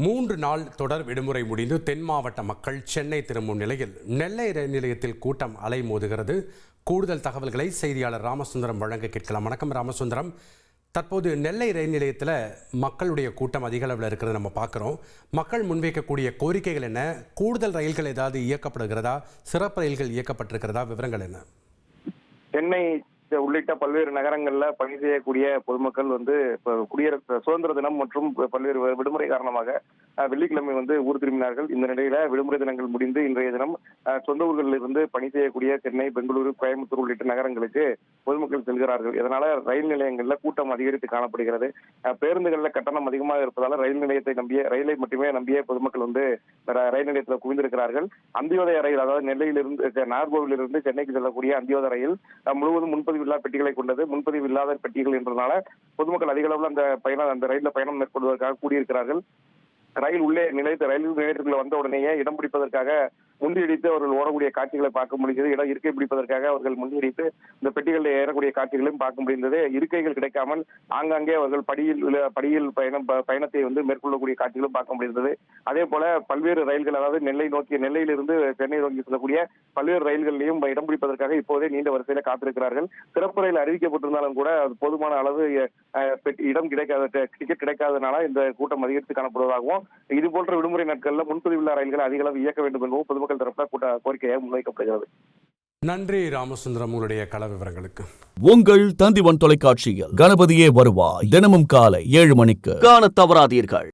மூன்று நாள் தொடர் விடுமுறை முடிந்து தென் மாவட்ட மக்கள் சென்னை திரும்பும் நிலையில் நெல்லை ரயில் நிலையத்தில் கூட்டம் அலைமோதுகிறது. கூடுதல் தகவல்களை செய்தியாளர் ராமசுந்தரம் வழங்க கேட்கலாம். வணக்கம் ராமசுந்தரம். தற்போது நெல்லை ரயில் நிலையத்தில் மக்களுடைய கூட்டம் அதிக அளவில் இருக்கிறத நம்ம பார்க்குறோம். மக்கள் முன்வைக்கக்கூடிய கோரிக்கைகள் என்ன? கூடுதல் ரயில்கள் ஏதாவது இயக்கப்படுகிறதா? சிறப்பு ரயில்கள் இயக்கப்பட்டிருக்கிறதா? விவரங்கள் என்ன? சென்னை உள்ளிட்ட பல்வேறு நகரங்கள்ல பணி செய்யக்கூடிய பொதுமக்கள் வந்து குடியரசு சுதந்திர தினம் மற்றும் பல்வேறு விடுமுறை காரணமாக வெள்ளிக்கிழமை வந்து ஊர் திரும்பினார்கள். இந்த நிலையில விடுமுறை தினங்கள் முடிந்து இன்றைய தினம் சொந்த ஊர்களில் இருந்து பணி செய்யக்கூடிய சென்னை பெங்களூரு கோயம்புத்தூர் உள்ளிட்ட நகரங்களுக்கு பொதுமக்கள் செல்கிறார்கள். இதனால ரயில் நிலையங்கள்ல கூட்டம் அதிகரித்து காணப்படுகிறது. பேருந்துகள்ல கட்டணம் அதிகமாக இருப்பதால ரயில் நிலையத்தை நம்பிய ரயிலை மட்டுமே நம்பிய பொதுமக்கள் வந்து ர- ரயில் நிலையத்தில் குவிந்திருக்கிறார்கள். அந்தியோதய ரயில் அதாவது நெல்லையிலிருந்து நாகர்கோவிலிருந்து சென்னைக்கு செல்லக்கூடிய அந்தியோதய ரயில் முழுவதும் முன்பதிவு இல்லா பெட்டிகளை கொண்டது. முன்பதிவு இல்லாத பெட்டிகள் என்றதுனால பொதுமக்கள் அதிக அளவில் அந்த பயணம் அந்த ரயிலில் பயணம் மேற்கொள்வதற்காக கூடியிருக்கிறார்கள். ரயில் உள்ளே நிலையத்தை ரயில் நிலையத்துக்குள்ள வந்த உடனேயே இடம் பிடிப்பதற்காக முந்தியடித்து அவர்கள் ஓடக்கூடிய காட்சிகளை பார்க்க முடிந்தது இடம் இருக்கை பிடிப்பதற்காக அவர்கள் முந்தியடித்து இந்த பெட்டிகளில் ஏறக்கூடிய காட்சிகளையும் பார்க்க முடிந்தது. இருக்கைகள் கிடைக்காமல் ஆங்காங்கே அவர்கள் படியில் படியில் பயணம் ப- பயணத்தை வந்து மேற்கொள்ளக்கூடிய காட்சிகளும் பார்க்க முடிந்தது. அதே போல பல்வேறு ரயில்கள் அதாவது நெல்லை நோக்கி நெல்லையிலிருந்து சென்னை நோக்கி செல்லக்கூடிய பல்வேறு ரயில்களிலையும் இடம் பிடிப்பதற்காக இப்போதே நீண்ட வரிசையில காத்திருக்கிறார்கள். சிறப்பு ரயில் அறிவிக்கப்பட்டிருந்தாலும் கூட அது போதுமான அளவு இடம் கிடைக்காத டிக்கெட் கிடைக்காதனால இந்த கூட்டம் அதிகரித்து காணப்படுவதாகவும் இது போன்ற விடுமுறை நாட்களில் முன்பதிவுள்ள ரயில்களை அதிக அளவு இயக்க வேண்டும் என்பதும் பொதுமக்கள் தரப்புல கூட்ட கோரிக்கையாக முன்வைக்கப்படுகிறது. நன்றி ராமசுந்தரம் உங்களுடைய கள விவரங்களுக்கு. உங்கள் தந்திவன் தொலைக்காட்சியில் கணபதியே வருவாய். தினமும் காலை ஏழு மணிக்கு. காணத் தவறாதீர்கள்.